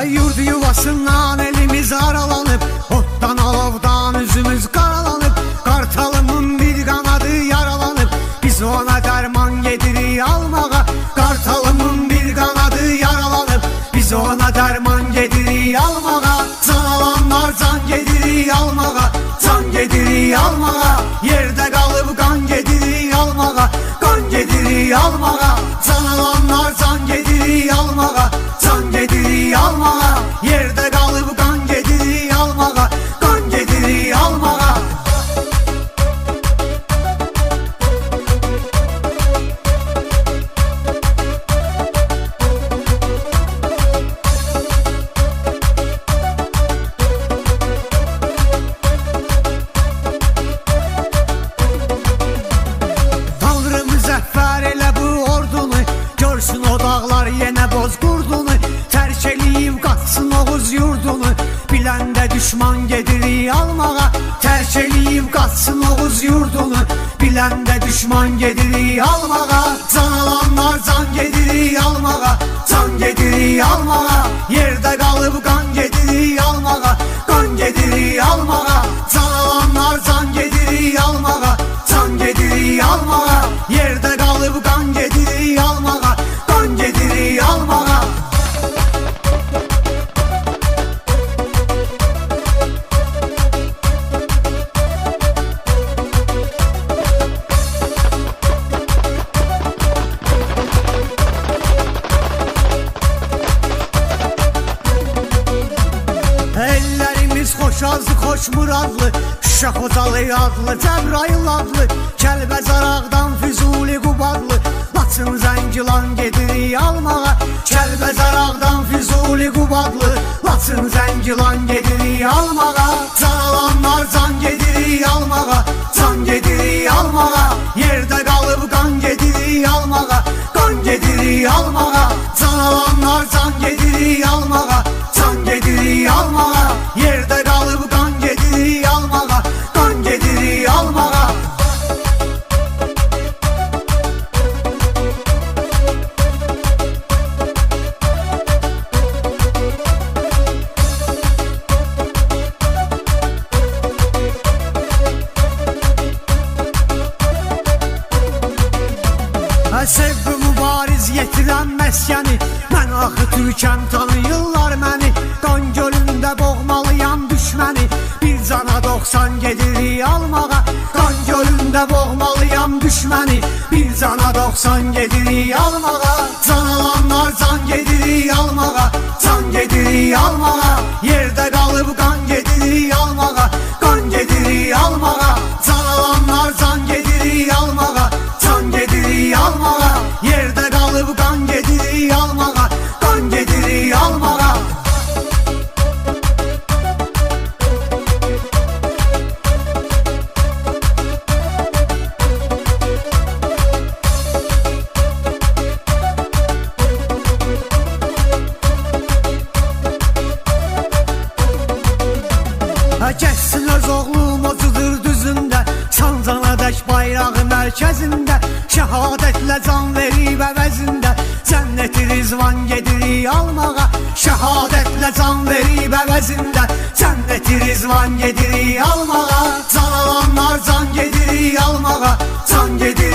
Yurdu yuvasından elimiz aralanıp Ottan alovdan yüzümüz karalanıp Kartalımın bir kanadı yaralanıp Biz ona derman gediri almağa Kartalımın bir kanadı yaralanıp Biz ona derman dağlar yenə boz qurdunu Tərk eləyib qaçsın Oğuz yurdunu. Biləndə düşman gedirik almağa Tərk eləyib qaçsın Oğuz yurdunu. Biləndə düşman gedirik almağa Can alanlar can gedirik almağa Can gedirik almağa. Yerdə Azlı hoş muradlı Şuşa Xocalı adlı Cəbrayıl adlı Kəlbəzar ağdan Füzuli qubadlı Laçın zəngilan gedirik almağa Kəlbəzar ağdan Füzuli qubadlı Laçın zəngilan gedirik almağa Can alanlar can gedirik almağa Can gedirik almağa. Yerdə qalıb qan gedirik almağa Qan gedirik almağa yetiren məskəni Mən axı türkəm tanıyırlar məni Qan gölündə boğmalıyam düşməni Bir cana 90 gedirik almağa. Qan gölündə boğmalıyam düşməni Bir cana 90 gedirik almağa. Can alanlar can gedirik almağa. Can gedirik almağa mərkəzində Şəhadətlə can verib əvəzində. Cənnəti rizvan gedirik almağa Şəhadətlə can verib əvəzində. Cənnəti rizvan gedirik almağa Can alanlar can gedirik almağa Can gedirik